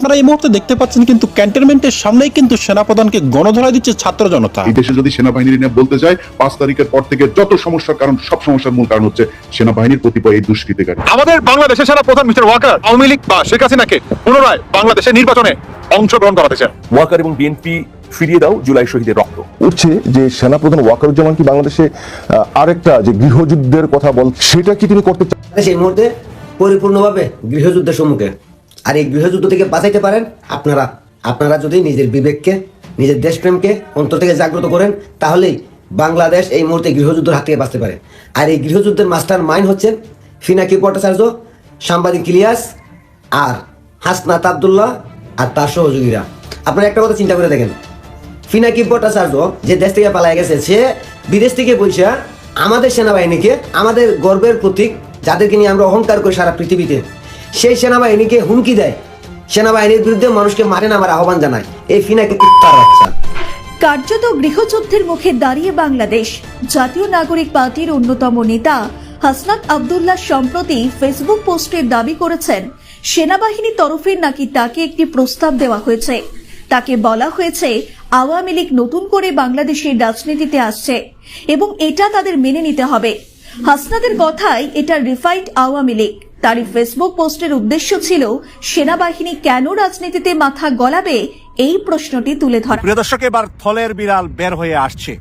আপনারা এই মুহূর্তে দেখতে পাচ্ছেন কিন্তু ক্যান্টনমেন্টের সামনেই কিন্তু সেনাপ্রধানকে গণধরা দিচ্ছে ছাত্র জনতা। এই দেশে যদি সেনাবাহিনী নিয়ে বলতে চাই পাঁচ তারিখের পর থেকে যত সমস্যার কারণ সব সমস্যার মূল কারণ হচ্ছে সেনাবাহিনীর কতিপয় এই দুষ্কৃতিকারী আমাদের বাংলাদেশের সেরা প্রধান মিস্টার ওয়াকার আওয়ামী লীগ বা শেখ হাসিনাকে পুনরায় বাংলাদেশের নির্বাচনে অংশগ্রহণ করাতে চান ওয়াকার এবং বিএনপি ফিরিয়ে দাও জুলাই শহীদের রক্ত। উঠছে যে সেনাপ্রধান ওয়াকারুজ্জামান কি বাংলাদেশে আহ, আরেকটা যে গৃহযুদ্ধের কথা বল সেটা কি তিনি করতে চান? সেই মুহূর্তে পরিপূর্ণভাবে গৃহযুদ্ধের সম্মুখে। আর এই গৃহযুদ্ধ থেকে বাঁচাইতে পারেন আপনারা। আপনারা যদি নিজের বিবেককে, নিজের দেশপ্রেমকে অন্তর থেকে জাগ্রত করেন, তাহলেই বাংলাদেশ এই মুহূর্তে গৃহযুদ্ধের হাত থেকে বাঁচতে পারে। আর এই গৃহযুদ্ধের মাস্টার মাইন্ড হচ্ছেন ফিনাকি ভট্টাচার্য, সাংবাদিক ইলিয়াস আর হাসনাত আবদুল্লাহ আর তার সহযোগীরা। আপনারা একটা কথা চিন্তা করে দেখেন। ফিনাকি ভট্টাচার্য যে দেশ থেকে পালায় গেছে, সে বিদেশ থেকে বলছে আমাদের সেনাবাহিনীকে, আমাদের গর্বের প্রতীক, যাদেরকে নিয়ে আমরা অহংকার করি সারা পৃথিবীতে। সেই সেনাবাহিনীকে হুমকি দেয়। সেনাবাহিনীর বিরুদ্ধে মানুষকে মারে নামার আহ্বান জানায়। এই ফিনাকি কার্যত গৃহযুদ্ধের মুখে দাঁড়িয়ে বাংলাদেশ, জাতীয় নাগরিক পার্টির অন্যতম নেতা হাসনাত আবদুল্লাহ সম্প্রতি ফেসবুক পোস্টে দাবি করেছেন, সেনাবাহিনীর তরফে নাকি তাকে একটি প্রস্তাব দেওয়া হয়েছে। তাকে বলা হয়েছে, আওয়ামী লীগ নতুন করে বাংলাদেশের রাজনীতিতে আসছে এবং এটা তাদের মেনে নিতে হবে। হাসনাদের কথায় এটা রিফাইন্ড আওয়ামী লীগ। তারই ফেসবুক পোস্টের উদ্দেশ্য ছিল, সেনাবাহিনী কেন রাজনীতিতে মাথা গলাবে? এই প্রশ্নটি তুলে ধরা। প্রিয় দর্শক, এবার থলের বিড়াল বের হয়ে আসছে।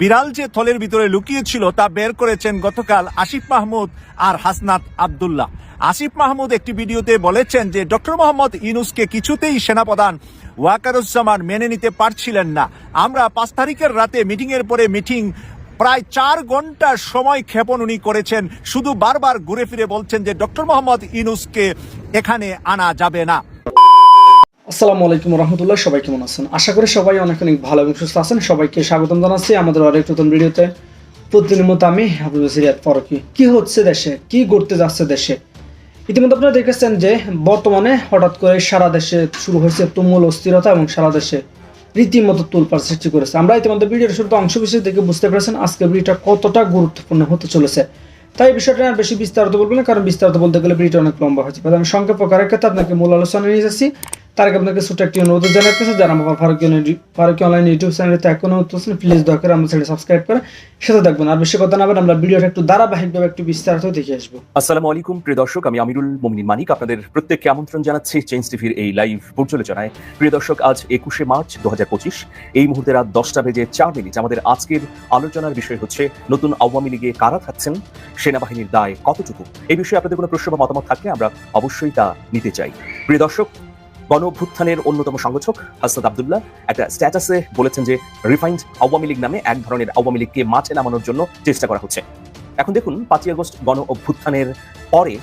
বিড়াল যে থলের ভিতরে লুকিয়ে ছিল তা বের করেছেন গতকাল আসিফ মাহমুদ আর হাসনাত আবদুল্লাহ। আসিফ মাহমুদ একটি ভিডিওতে বলেছেন যে, ডক্টর মোহাম্মদ ইনুসকে কিছুতেই সেনাপ্রধান ওয়াকারুজ্জামান মেনে নিতে পারছিলেন না। আমরা পাঁচ তারিখের রাতে মিটিং এর পরে মিটিং প্রায় চার ঘণ্টা সময় ক্ষেপণ উনি করেছেন। শুধু বারবার ঘুরে ফিরে বলছেন যে ডক্টর মোহাম্মদ ইনুসকে এখানে আনা যাবে না। আসসালামু আলাইকুম রহমতুল্লাহ, সবাই কেমন আছেন? আশা করি সবাই অনেক অনেক ভালো এবং সুস্থ আছেন। সবাইকে স্বাগতম জানাচ্ছি আমাদের আরেক নতুন ভিডিওতে। প্রতিদিনের মতো আমি হাবিব সিরিয়াত ফরকি। কি হচ্ছে দেশে? কি ঘটতে যাচ্ছে দেশে? ইতিমধ্যে আপনারা দেখেছেন যে বর্তমানে হঠাৎ করে সারা দেশে শুরু হয়েছে তুমুল অস্থিরতা এবং সারা দেশে রীতিমতো তুলপার সৃষ্টি করেছে। আমরা ইতিমধ্যে ভিডিওর শুরুতে অংশ বিশেষ দেখে বুঝতে পেরেছেন আজকের ভিডিওটা কতটা গুরুত্বপূর্ণ হতে চলেছে। তাই এই বিষয়টা আর বেশি বিস্তারিত বলব না, কারণ বিস্তারিত বলতে গেলে ভিডিওটা অনেক লম্বা হয়েছে আমি সংক্ষেপ প্রকারের ক্ষেত্রে আপনাকে মূল আলোচনা নিয়ে যাচ্ছি। তার আগে আপনাকে ছোট একটি অনুরোধ জানাতেছে যারা আমার ফারুকি ফারুকি অনলাইন ইউটিউব চ্যানেলতে এখনও হচ্ছেন প্লিজ দয়া করে আমার চ্যানেল সাবস্ক্রাইব করে সাথে দেখবেন আর বেশি কথা না বলে আমরা ভিডিওটা একটু ধারাবাহিকভাবে একটু বিস্তারিত দেখে আসব। আসসালামু আলাইকুম, প্রিয় দর্শক, আমি আমিরুল মোমিনিন মানিক। আপনাদের প্রত্যেককে আমন্ত্রণ জানাচ্ছি চেঞ্জ টিভির এই লাইভ পর্যালোচনায়। প্রিয় দর্শক, আজ একুশে মার্চ দু হাজার পঁচিশ। এই মুহূর্তে রাত দশটা বেজে চার মিনিট। আমাদের আজকের আলোচনার বিষয় হচ্ছে, নতুন আওয়ামী লীগে কারা থাকছেন, সেনাবাহিনীর দায় কতটুকু? এই বিষয়ে আপনাদের কোনো প্রশ্ন বা মতামত থাকলে আমরা অবশ্যই তা নিতে চাই। প্রিয় দর্শক গণ অভ্যুত্থানের অন্যতম সংগঠক হাসনাত আবদুল্লাহ একটা স্ট্যাটাসে বলেছেন যে রিফাইন্ড আওয়ামী লীগ নামে এক ধরনের আওয়ামী লীগকে মাঠে নামানোর জন্য চেষ্টা করা হচ্ছে। এখন দেখুন, পাঁচই আগস্ট গণ অভ্যুত্থানের পরে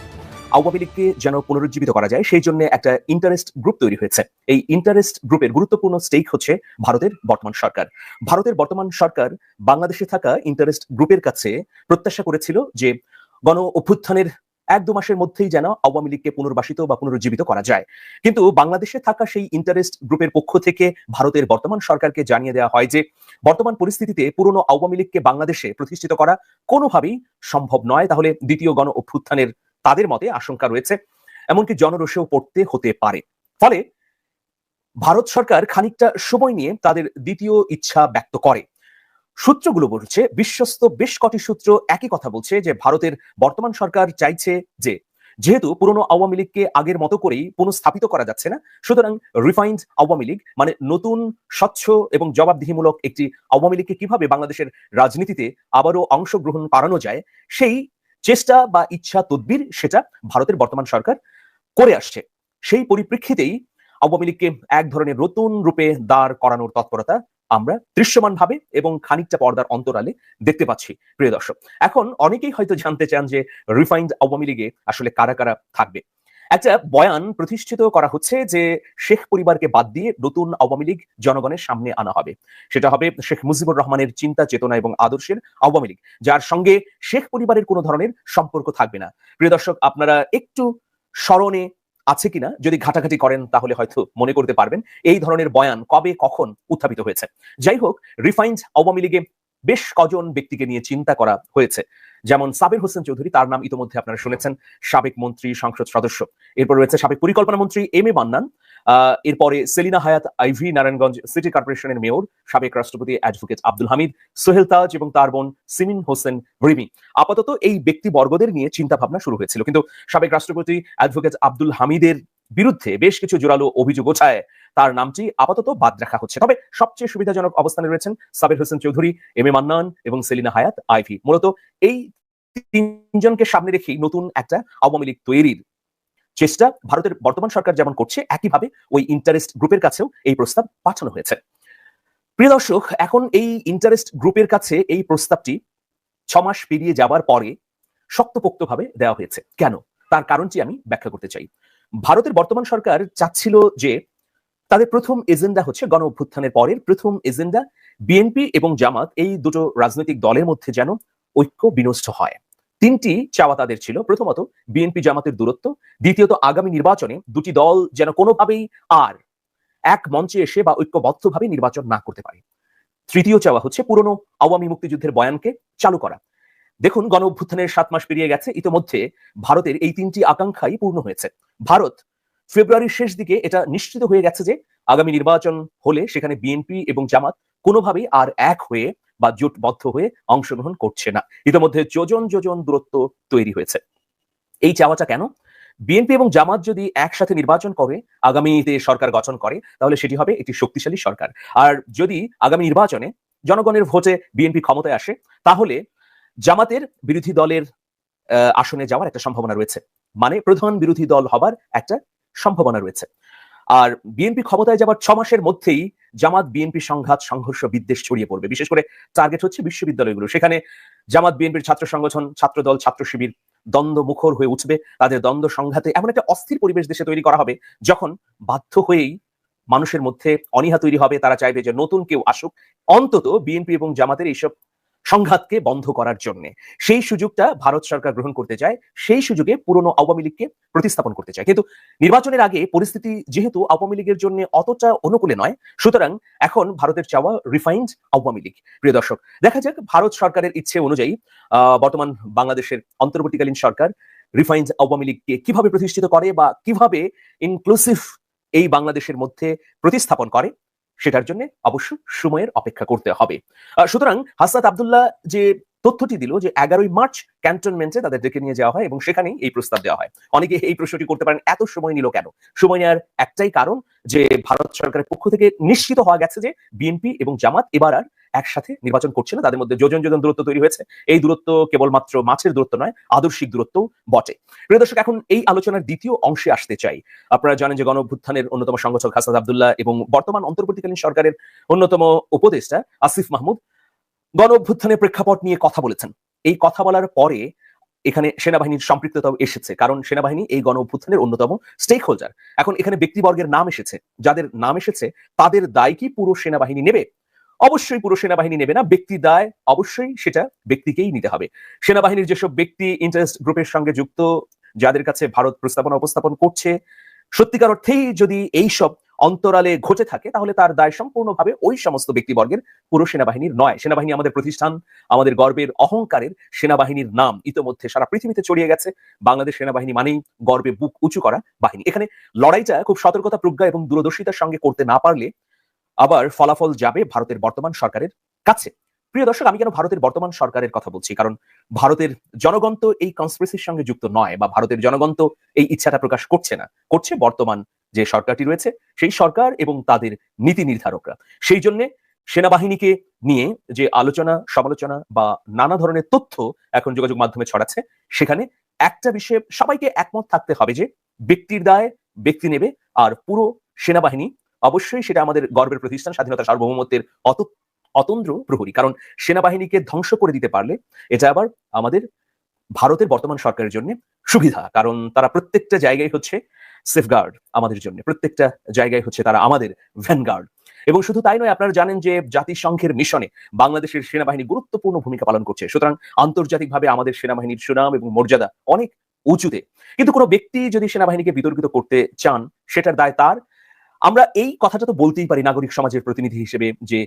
আওয়ামী লীগকে যেন পুনরুজ্জীবিত করা যায়, সেই জন্য একটা ইন্টারেস্ট গ্রুপ তৈরি হয়েছে। এই ইন্টারেস্ট গ্রুপের গুরুত্বপূর্ণ স্টেক হচ্ছে ভারতের বর্তমান সরকার। ভারতের বর্তমান সরকার বাংলাদেশে থাকা ইন্টারেস্ট গ্রুপের কাছে প্রত্যাশা করেছিল যে গণ অভ্যুত্থানের এক দু মাসের মধ্যেই যেন আওয়ামী লীগকে পুনর্বাসিত বা পুনরুজ্জীবিত করা যায়। কিন্তু বাংলাদেশে থাকা সেই ইন্টারেস্ট গ্রুপের পক্ষ থেকে ভারতের বর্তমান সরকারকে জানিয়ে দেওয়া হয় যে, বর্তমান পরিস্থিতিতে পুরনো আওয়ামী লীগকে বাংলাদেশে প্রতিষ্ঠিত করা কোনোভাবেই সম্ভব নয়। তাহলে দ্বিতীয় গণ অভ্যুত্থানের তাদের মতে আশঙ্কা রয়েছে, এমনকি জনরোষেও পড়তে হতে পারে। ফলে ভারত সরকার খানিকটা সময় নিয়ে তাদের দ্বিতীয় ইচ্ছা ব্যক্ত করে। সূত্রগুলো বলছে, বিশ্বস্ত বেশ কটি সূত্র একই কথা বলছে যে ভারতের বর্তমান সরকার চাইছে যে, যেহেতু পুরনো আওয়ামী লীগকে আগের মতো করেই পুনঃস্থাপিত করা যাচ্ছে না, সুতরাং রিফাইন্ড আওয়ামী লীগ মানে নতুন, স্বচ্ছ এবং জবাবদিহিমূলক একটি আওয়ামী লীগকে কীভাবে বাংলাদেশের রাজনীতিতে আবারও অংশগ্রহণ করানো যায়, সেই চেষ্টা বা ইচ্ছা তদবির সেটা ভারতের বর্তমান সরকার করে আসছে। সেই পরিপ্রেক্ষিতেই আওয়ামী লীগকে এক ধরনের নতুন রূপে দাঁড় করানোর তৎপরতা আমরা দৃশ্যমান ভাবে এবং খানিকটা পর্দার অন্তরালে দেখতে পাচ্ছি, প্রিয় দর্শক। এখন অনেকেই হয়তো জানতে চান যে রিফাইন্ড আওয়ামী লীগে আসলে কারা কারা থাকবে। একটা বয়ান প্রতিষ্ঠিত করা হচ্ছে যে শেখ পরিবারকে বাদ দিয়ে নতুন আওয়ামী লীগ জনগণের সামনে আনা হবে। সেটা হবে শেখ মুজিবুর রহমানের চিন্তা, চেতনা এবং আদর্শের আওয়ামী লীগ, যার সঙ্গে শেখ পরিবারের কোনো ধরনের সম্পর্ক থাকবে না। প্রিয় দর্শক, আপনারা একটু স্মরণে আছে কিনা যদি ঘাটাঘাটি করেন তাহলে হয়তো মনে করতে পারবেন। এই ধরনের বয়ান কবে, কখন উত্থাপিত হয়েছে? যাই হোক রিফাইন্ড আওয়ামী লীগে বেশ কজন ব্যক্তিকে নিয়ে চিন্তা করা হয়েছে। যেমন সাবির হোসেন চৌধুরী, তার নাম ইতিমধ্যে আপনারা শুনেছেন, সাবেক মন্ত্রী, সংসদ সদস্য। এরপর রয়েছে সাবেক পরিকল্পনা মন্ত্রী এম এ মান্নান এরপরে সেলিনা হায়াত, আইভি নারায়ণগঞ্জ সিটি কর্পোরেশনের মেয়র, সাবেক রাষ্ট্রপতি অ্যাডভোকেট আব্দুল হামিদ, সোহেল তাজ এবং তার বোন সিমিন হোসেন রিমি। আপাতত এই ব্যক্তিবর্গদের নিয়ে চিন্তা ভাবনা শুরু হয়েছিল। কিন্তু সাবেক রাষ্ট্রপতি অ্যাডভোকেট আব্দুল হামিদের বিরুদ্ধে বেশ কিছু জোরালো অভিযোগ ওঠায়। তার নামটি আপাতত বাদ রাখা হচ্ছে। তবে সবচেয়ে সুবিধাজনক অবস্থানে রয়েছেন সাবির হোসেন চৌধুরী, এম এ মান্নান এবং সেলিনা হায়াত, আইভি। মূলত এই তিনজনকে সামনে রেখেই নতুন একটা আওয়ামী লীগ তৈরির চেষ্টা ভারতের বর্তমান সরকার যেমন করছে, একইভাবে ওই ইন্টারেস্ট গ্রুপের কাছেও এই প্রস্তাব পাঠানো হয়েছে। প্রিয় দর্শক, এখন এই ইন্টারেস্ট গ্রুপের কাছে এই প্রস্তাবটি ছ মাস পেরিয়ে যাবার পরে শক্তপোক্তভাবে দেওয়া হয়েছে। কেন? তার কারণটি আমি ব্যাখ্যা করতে চাই। ভারতের বর্তমান সরকার চাচ্ছিল যে তাদের প্রথম এজেন্ডা হচ্ছে গণ অভ্যুত্থানের পরের প্রথম এজেন্ডা বিএনপি এবং জামাত এই দুটো রাজনৈতিক দলের মধ্যে যেন ঐক্য বিনষ্ট হয়। তিনটি চাওয়া তাদের ছিল। প্রথমত বিএনপি জামাতের দূরত্ব। দ্বিতীয়ত আগামী নির্বাচনে দুটি দল যেন কোনোভাবেই আর এক মঞ্চে এসে বা ঐক্যবদ্ধভাবে নির্বাচন না করতে পারে। তৃতীয় চাওয়া হচ্ছে পুরনো আওয়ামী মুক্তিযুদ্ধের বয়ানকে চালু করা। দেখুন গণ অভ্যুত্থানের সাত মাস পেরিয়ে গেছে। ইতিমধ্যে ভারতের এই তিনটি আকাঙ্ক্ষাই পূর্ণ হয়েছে। ভারত ফেব্রুয়ারির শেষ দিকে এটা নিশ্চিত হয়ে গেছে যে আগামী নির্বাচন হলে সেখানে বিএনপি এবং জামাত কোনোভাবেই আর এক হয়ে বা জোটবদ্ধ হয়ে অংশগ্রহণ করছে না। ইতিমধ্যে যোজন যোজন দূরত্ব তৈরি হয়েছে। এই চাওয়াটা কেন? বিএনপি এবং জামাত যদি একসাথে নির্বাচন করে, আগামীতে সরকার গঠন করে, তাহলে সেটি হবে একটি শক্তিশালী সরকার। আর যদি আগামী নির্বাচনে জনগণের ভোটে বিএনপি ক্ষমতায় আসে, তাহলে জামাতের বিরোধী দলের আসনে যাওয়ার একটা সম্ভাবনা রয়েছে। মানে প্রধান বিরোধী দল হবার একটা সম্ভাবনা রয়েছে। আর বিএনপি ক্ষমতায় যাবার ছ মাসের মধ্যেই জামাত বিএনপি সংঘাত, সংঘর্ষ, বিদ্বেষ ছড়িয়ে পড়বে। বিশেষ করে টার্গেট হচ্ছে বিশ্ববিদ্যালয়গুলো। সেখানে জামাত বিএনপির ছাত্র সংগঠন, ছাত্রদল, ছাত্র শিবির দ্বন্দ্ব মুখর হয়ে উঠবে। তাদের দ্বন্দ্ব সংঘাতে এমন একটা অস্থির পরিবেশ দেশে তৈরি করা হবে যখন বাধ্য হয়েই মানুষের মধ্যে অনীহা তৈরি হবে। তারা চাইবে যে নতুন কেউ আসুক। অন্তত বিএনপি এবং জামাতের এইসব সংঘাতকে বন্ধ করার জন্য। সেই সুযোগটা ভারত সরকার গ্রহণ করতে চায়, সেই সুযোগে পুরনো আওয়ামী লীগকে প্রতিস্থাপন করতে চায়। কিন্তু নির্বাচনের আগে পরিস্থিতি যেহেতু আওয়ামী লীগের জন্য অতটা অনুকূলে নয়, সুতরাং এখন ভারতের চাওয়া রিফাইন্ড আওয়ামী লীগ। প্রিয় দর্শক, দেখা যাক ভারত সরকারের ইচ্ছে অনুযায়ী বর্তমান বাংলাদেশের অন্তর্বর্তীকালীন সরকার রিফাইন্ড আওয়ামী লীগকে কীভাবে প্রতিষ্ঠিত করে বা কীভাবে ইনক্লুসিভ এই বাংলাদেশের মধ্যে প্রতিস্থাপন করে সেটার জন্য অবশ্য সময়ের অপেক্ষা করতে হবে। সুতরাং হাসনাত আবদুল্লাহ যে তথ্যটি দিল যে এগারোই মার্চ ক্যান্টনমেন্টে তাদের ডেকে নিয়ে যাওয়া হয় এবং সেখানেই এই প্রস্তাব দেওয়া হয়। অনেকে এই প্রশ্নটি করতে পারেন, এত সময় নিল কেন? সময় নেওয়ার একটাই কারণ যে ভারত সরকারের পক্ষ থেকে নিশ্চিত হওয়া গেছে যে বিএনপি এবং জামাত এবার আর একসাথে নির্বাচন করছে না, তাদের মধ্যে যোজন যোজন দূরত্ব তৈরি হয়েছে। এই দূরত্ব কেবলমাত্র মাছের দূরত্ব নয়, আদর্শিক দূরত্ব বটে। প্রিয় দর্শক, এখন এই আলোচনার দ্বিতীয় অংশে আসতে চাই। আপনারা জানেন যে গণ অভ্যুত্থানের অন্যতম সংগঠক হাসাদ আব্দুল্লাহ এবং বর্তমান অন্তর্বর্তীকালীন সরকারের অন্যতম উপদেষ্টা আসিফ মাহমুদ গণ অভ্যুত্থানের প্রেক্ষাপট নিয়ে কথা বলেছেন। এই কথা বলার পরে এখানে সেনাবাহিনীর সম্পৃক্ততাও এসেছে, কারণ সেনাবাহিনী এই গণ অভ্যুত্থানের অন্যতম স্টেক হোল্ডার এখন এখানে ব্যক্তিবর্গের নাম এসেছে। যাদের নাম এসেছে, তাদের দায় কি পুরো সেনাবাহিনী নেবে? অবশ্যই পুরো সেনাবাহিনী নেবে না, ব্যক্তি দায় অবশ্যই সেটা ব্যক্তিকেই নিতে হবে। সেনাবাহিনীর যেসব ব্যক্তি ইন্টারেস্ট গ্রুপের সঙ্গে যুক্ত, যাদের কাছে ভারত প্রস্তাবনা উপস্থাপন করছে, সত্যিকার অর্থেই যদি এই সব অন্তরালে ঘটে থাকে, তাহলে তার দায় সম্পূর্ণভাবে ওই সমস্ত ব্যক্তিবর্গের, পুরো সেনাবাহিনীর নয়। সেনাবাহিনী আমাদের প্রতিষ্ঠান, আমাদের গর্বের অহংকারের সেনাবাহিনীর নাম ইতোমধ্যে সারা পৃথিবীতে ছড়িয়ে গেছে। বাংলাদেশ সেনাবাহিনী মানেই গর্বে বুক উঁচু করা বাহিনী। এখানে লড়াইটা খুব সতর্কতা প্রজ্ঞা এবং দূরদর্শিতার সঙ্গে করতে না পারলে আবার ফলাফল যাবে ভারতের বর্তমান সরকারের কাছে। প্রিয় দর্শক, আমি কেন ভারতের বর্তমান সরকারের কথা বলছি? কারণ ভারতের জনগণ তো এই কনস্পিরেসির সঙ্গে যুক্ত নয় বা ভারতের জনগণ তো এই ইচ্ছাটা প্রকাশ করছে না। করছে বর্তমান যে সরকারটি রয়েছে, সেই সরকার এবং তাদের নীতি নির্ধারকরা। সেই জন্য সেনাবাহিনীকে নিয়ে যে আলোচনা, সমালোচনা বা নানা ধরনের তথ্য এখন যোগাযোগ মাধ্যমে ছড়াচ্ছে, সেখানে একটা বিষয়ে সবাইকে একমত থাকতে হবে যে ব্যক্তির দায় ব্যক্তি নেবে আর পুরো সেনাবাহিনী অবশ্যই সেটা আমাদের গর্বের প্রতিষ্ঠান, স্বাধীনতা সার্বভৌমত্বের অত, অতন্দ্র প্রহরী। কারণ সেনাবাহিনীকে ধ্বংস করে দিতে পারলে এটা আবার আমাদের ভারতের বর্তমান সরকারের জন্য সুবিধা। কারণ তারা প্রত্যেকটা জায়গায় হচ্ছে সেফগার্ড আমাদের জন্য। প্রত্যেকটা জায়গায় হচ্ছে তারা আমাদের ভ্যানগার্ড এবং শুধু তাই নয়, আপনারা জানেন যে জাতিসংঘের মিশনে বাংলাদেশের সেনাবাহিনী গুরুত্বপূর্ণ ভূমিকা পালন করছে। সুতরাং আন্তর্জাতিকভাবে আমাদের সেনাবাহিনীর সুনাম এবং মর্যাদা অনেক উঁচুতে। কিন্তু কোনো ব্যক্তি যদি সেনাবাহিনীকে বিতর্কিত করতে চান, সেটার দায় তার। আমরা এই কথাটা তো বলতেই পারি নাগরিক সমাজের প্রতিনিধি হিসেবে যে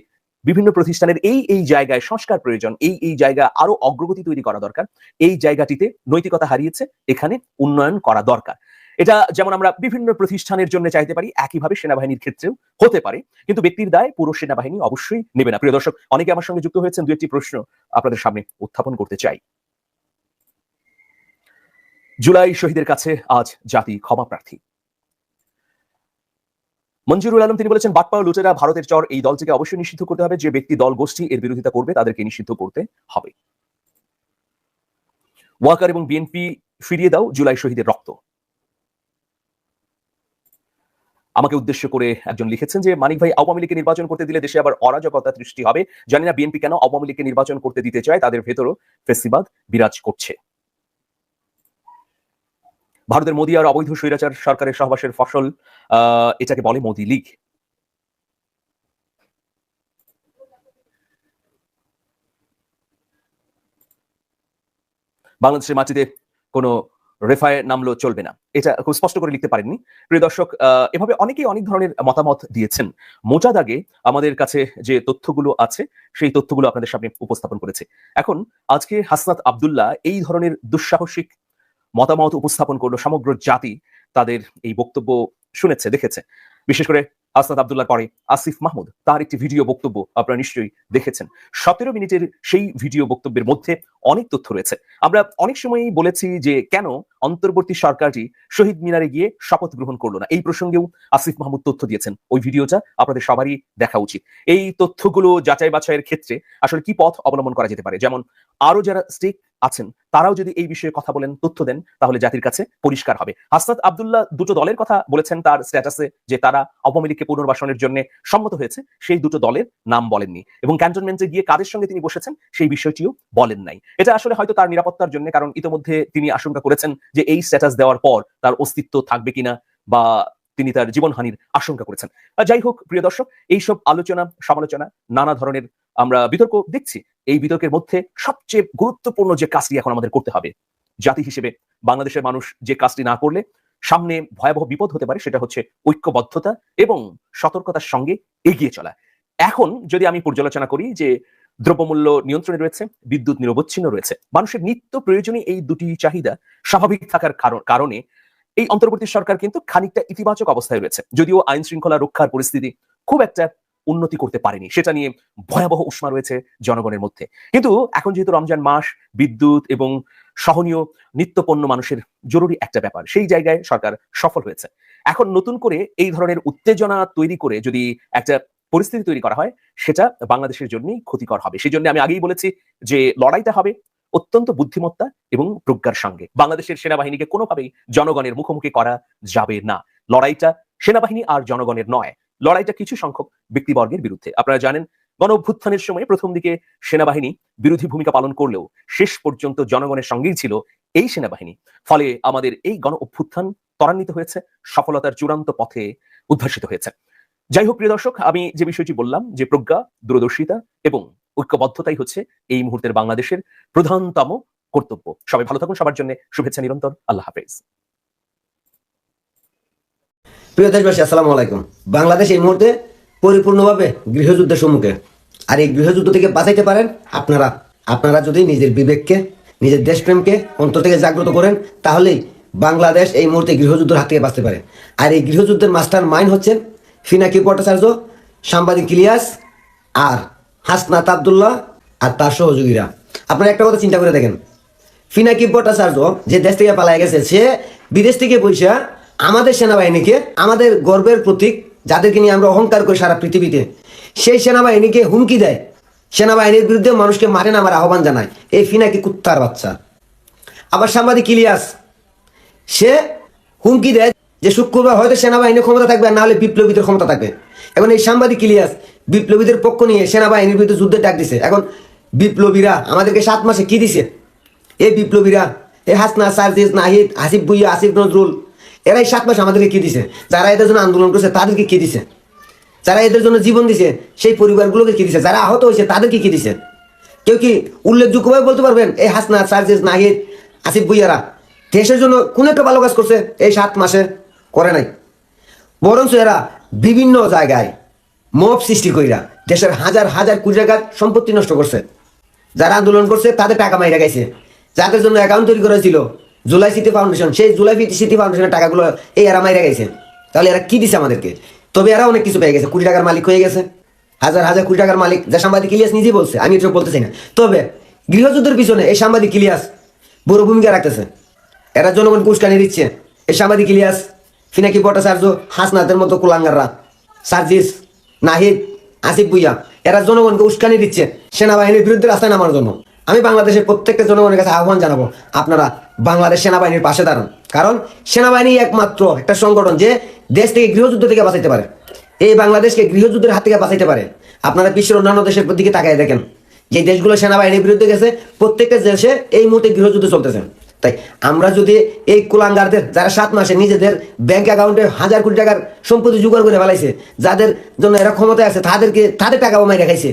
বিভিন্ন প্রতিষ্ঠানের এই এই জায়গায় সংস্কার প্রয়োজন, এই এই জায়গা আরও অগ্রগতি তৈরি করা দরকার, এই জায়গাটিতে নৈতিকতা হারিয়েছে, এখানে উন্নয়ন করা দরকার। এটা যেমন আমরা বিভিন্ন প্রতিষ্ঠানের জন্য চাইতে পারি, একইভাবে সেনাবাহিনীর ক্ষেত্রেও হতে পারে, কিন্তু ব্যক্তির দায় পুরো সেনাবাহিনী অবশ্যই নেবে না। প্রিয় দর্শক, অনেকে আমার সঙ্গে যুক্ত হয়েছেন দু একটি প্রশ্ন আপনাদের সামনে উত্থাপন করতে চাই। জুলাই শহীদের কাছে আজ জাতি ক্ষমা প্রার্থী। মঞ্জুরুল আলম, তিনি বলেছেন বাটপা লুটেরা ভারতের চর। এই দলটিকে অবশ্যই নিষিদ্ধ করতে হবে যে ব্যক্তি দল গোষ্ঠী এর বিরোধিতা করবে, তাদেরকে নিষিদ্ধ করতে হবে। ওয়াকার এবং বিএনপি ফিরিয়ে দাও, জুলাই শহীদের রক্ত। আমাকে উদ্দেশ্য করে একজন লিখেছেন যে, মানিক ভাই, আওয়ামী লীগকে নির্বাচন করতে দিলে দেশে আবার অরাজকতা সৃষ্টি হবে। জানি না, বিএনপি কেন আওয়ামী লীগকে নির্বাচন করতে দিতে চায়, তাদের ভেতরও ফেসিবাদ বিরাজ করছে। ভারতের মোদী আর অবৈধ স্বৈরাচার সরকারের সহবাসের ফসল এটাকে বলে মোদী লীগ। বাংলাদেশের মাটিতে কোনো রেফায় নামলো চলবে না। এটা খুব স্পষ্ট করে লিখতে পারেননি। প্রিয় দর্শক এভাবে অনেকেই অনেক ধরনের মতামত দিয়েছেন। মোটা দাগে আমাদের কাছে যে তথ্যগুলো আছে, সেই তথ্যগুলো আপনাদের সামনে উপস্থাপন করেছে। এখন আজকে হাসনাত আব্দুল্লাহ এই ধরনের দুঃসাহসিক মতামত উপস্থাপন করল সমগ্র জাতি তাদের এই বক্তব্য শুনেছে, দেখেছে। বিশেষ করে আসাদ আবদুল্লাহ পরে আসিফ মাহমুদ, তার একটি ভিডিও বক্তব্য আপনারা নিশ্চয়ই দেখেছেন। সতেরো মিনিটের সেই ভিডিও বক্তব্যের মধ্যে অনেক তথ্য রয়েছে। আমরা অনেক সময়ই বলেছি যে কেন অন্তর্বর্তী সরকারটি শহীদ মিনারে গিয়ে শপথ গ্রহণ করল না। এই প্রসঙ্গেও আসিফ মাহমুদ তথ্য দিয়েছেন। ওই ভিডিওটা আপনাদের সবারই দেখা উচিত। এই তথ্যগুলো যাচাই বাছাইয়ের ক্ষেত্রে আসলে কি পথ অবলম্বন করা যেতে পারে? যেমন আরও যারা স্টেক আছেন, তারাও যদি এই বিষয়ে কথা বলেন, তথ্য দেন, তাহলে জাতির কাছে পরিষ্কার হবে। হাসনাত আব্দুল্লাহ দুটো দলের কথা বলেছেন তার স্ট্যাটাসে, যে তারা আওয়ামী লীগকে পুনর্বাসনের জন্য সম্মত হয়েছে। সেই দুটো দলের নাম বলেননি। এবং ক্যান্টনমেন্টে গিয়ে কাদের সঙ্গে তিনি বসেছেন, সেই বিষয়টিও বলেন নাই। এটা আসলে হয়তো তার নিরাপত্তার জন্য, কারণ ইতিমধ্যে তিনি আশঙ্কা করেছেন যে এই স্ট্যাটাস দেওয়ার পর তার অস্তিত্ব থাকবে কিনা বা তিনি তার জীবনহানির আশঙ্কা করেছেন। যাই হোক, প্রিয় দর্শক, এইসব আলোচনা, সমালোচনা, নানা ধরনের আমরা বিতর্ক দেখছি। এই বিতর্কের মধ্যে সবচেয়ে গুরুত্বপূর্ণ যে কাজটি এখন আমাদের করতে হবে, জাতি হিসেবে বাংলাদেশের মানুষ যে কাজটি না করলে সামনে ভয়াবহ বিপদ হতে পারে, সেটা হচ্ছে ঐক্যবদ্ধতা এবং সতর্কতার সঙ্গে এগিয়ে চলা। এখন যদি আমি পর্যালোচনা করি যে দ্রব্যমূল্য নিয়ন্ত্রণে রয়েছে, বিদ্যুৎ নিরবচ্ছিন্ন রয়েছে। মানুষের নিত্য প্রয়োজনীয় এই দুটি চাহিদা স্বাভাবিক থাকার কারণ- এই অন্তর্বর্তী সরকার কিন্তু খানিকটা ইতিবাচক অবস্থায় রয়েছে। যদিও আইন শৃঙ্খলা রক্ষার পরিস্থিতি খুব একটা উন্নতি করতে পারেনি, সেটা নিয়ে ভয়াবহ উষ্মা রয়েছে জনগণের মধ্যে। কিন্তু এখন যেহেতু রমজান মাস, বিদ্যুৎ এবং সহনীয় নিত্যপণ্য মানুষের জরুরি একটা ব্যাপার, সেই জায়গায় সরকার সফল হয়েছে। এখন নতুন করে এই ধরনের উত্তেজনা তৈরি করে যদি একটা পরিস্থিতি তৈরি করা হয়, সেটা বাংলাদেশের জন্যই ক্ষতিকর হবে। সেই জন্য আমি আগেই বলেছি যে লড়াইটা হবে অত্যন্ত বুদ্ধিমত্তা এবং প্রজ্ঞার সঙ্গে। বাংলাদেশের সেনাবাহিনীকে কোনোভাবেই জনগণের মুখোমুখি করা যাবে না। লড়াইটা সেনাবাহিনী আর জনগণের নয়, লড়াইটা কিছু সংখ্যক ব্যক্তিবর্গের বিরুদ্ধে। আপনারা জানেন গণ অভ্যুত্থানের সময় প্রথম দিকে সেনাবাহিনী বিরোধী ভূমিকা পালন করলেও শেষ পর্যন্ত জনগণের সঙ্গেই ছিল এই সেনাবাহিনী। ফলে আমাদের এই গণ অভ্যুত্থান ত্বরান্বিত হয়েছে, সফলতার চূড়ান্ত পথে উদ্ভাসিত হয়েছে। যাই হোক প্রিয় দর্শক, আমি যে বিষয়টি বললাম, যে প্রজ্ঞা, দূরদর্শিতা এবং ঐক্যবদ্ধতাই হচ্ছে এই মুহূর্তের বাংলাদেশের প্রধানতম কর্তব্য। সবাই ভালো থাকুন, সবার জন্য শুভেচ্ছা নিরন্তর। আল্লাহ হাফেজ। প্রিয় দেশবাসী, আসসালামু আলাইকুম। বাংলাদেশ এই মুহূর্তে পরিপূর্ণভাবে গৃহযুদ্ধের সম্মুখে। আর এই গৃহযুদ্ধ থেকে বাঁচাইতে পারেন আপনারা। আপনারা যদি নিজের বিবেককে, নিজের দেশপ্রেমকে অন্তর থেকে জাগ্রত করেন, তাহলেই বাংলাদেশ এই মুহূর্তে গৃহযুদ্ধের হাত থেকে বাঁচতে পারে। আর এই গৃহযুদ্ধের মাস্টার মাইন্ড হচ্ছেন ফিনাকি ভট্টাচার্য সাংবাদিক ইলিয়াস আর হাসনাত আবদুল্লাহ আর তার সহযোগীরা। আপনারা একটা কথা চিন্তা করে দেখেন। ফিনাকি ভট্টাচার্য যে দেশ থেকে পালায় গেছে, সে বিদেশ থেকে পয়সা আমাদের সেনাবাহিনীকে, আমাদের গর্বের প্রতীক, যাদেরকে নিয়ে আমরা অহংকার করি সারা পৃথিবীতে, সেই সেনাবাহিনীকে হুমকি দেয়। সেনাবাহিনীর বিরুদ্ধে মানুষকে মারে নামার আহ্বান জানায়। এই ফিনাকি কুত্তার বাচ্চা। আবার সাংবাদিক ইলিয়াস, সে হুমকি দেয় যে শুক্রবার হয়তো সেনাবাহিনীর ক্ষমতা থাকবে আর না হলে বিপ্লবীদের ক্ষমতা থাকবে। এখন এই সাংবাদিক ইলিয়াস বিপ্লবীদের পক্ষ নিয়ে সেনাবাহিনীর বিরুদ্ধে যুদ্ধের ডাক দিছে। এখন বিপ্লবীরা আমাদেরকে সাত মাসে কি দিছে? এই বিপ্লবীরা এই হাসনা, সার্জিস, নাহিদ আসিফ ভুইয়া আসিফ নজরুল, এরাই সাত মাস আমাদেরকে কি দিছে? যারা এদের জন্য আন্দোলন করছে, তাদেরকে কি দিছে? যারা এদের জন্য জীবন দিছে, সেই পরিবারগুলোকে কি দিছে? যারা আহত হয়েছে, তাদেরকে কি দিছে? কেউ কি উল্লেখযোগ্যভাবে বলতে পারবেন? এই হাসনা, সার্জিস, নাহিদ আসিফ ভুইয়ারা, দেশের জন্য কোন একটা ভালো কাজ করছে এই সাত মাসে? করে নাই। বরঞ্চ এরা বিভিন্ন জায়গায় মব সৃষ্টি কইরা দেশের হাজার হাজার কোটি টাকার সম্পত্তি নষ্ট করছে। যারা আন্দোলন করছে, তাদের টাকা মাইরা গেছে যাদের জন্য অ্যাকাউন্ট তৈরি করা ছিল জুলাই সিটি ফাউন্ডেশন, সেই জুলাই সিটি ফাউন্ডেশনের টাকাগুলো এই এরা মাইরা গেছে তাহলে এরা কি দিছে আমাদেরকে? তবে এরা অনেক কিছু পেয়ে গেছে। কোটি টাকার মালিক হয়ে গেছে। হাজার হাজার কোটি টাকার মালিক, যা সাংবাদিক ইলিয়াস নিজেই বলছে, আমি এটা বলতে চাই না। তবে গৃহযুদ্ধের পিছনে এই সাংবাদিক ইলিয়াস বড় ভূমিকা রাখতেছে। এরা জনগণকে উস্কানি দিচ্ছে। এই সাংবাদিক ইলিয়াস ফিনাকি ভট্টাচার্য হাসনাথের মতো কুলাঙ্গাররা সার্জিস নাহিদ, আসিফ ভুইয়া, এরা জনগণকে উস্কানি দিচ্ছে। সেনাবাহিনীর বিরুদ্ধে রাস্তায় নামার জন্য। আমি বাংলাদেশের প্রত্যেকটা জনগণের কাছে আহ্বান জানাব, আপনারা বাংলাদেশ সেনাবাহিনীর পাশে দাঁড়ান। কারণ সেনাবাহিনী একমাত্র একটা সংগঠন যে দেশ থেকে গৃহযুদ্ধ থেকে বাঁচাইতে পারে। এই বাংলাদেশকে গৃহযুদ্ধের হাত থেকে বাঁচাইতে পারে। আপনারা বিশ্বের অন্যান্য দেশের দিকে তাকায় দেখেন? যে দেশগুলো সেনাবাহিনীর বিরুদ্ধে গেছে, প্রত্যেকটা দেশে এই মুহূর্তে গৃহযুদ্ধ চলতেছে। তাই আমরা যদি এই কুলাঙ্গারদের, যারা সাত মাসে নিজেদের ব্যাংক অ্যাকাউন্টে হাজার কোটি টাকার সম্পত্তি জোগাড় করে ফেলাইছে, যাদের জন্য এরা ক্ষমতায় আছে, তাদেরকে, তাদের টাকা মাই রেখাইছে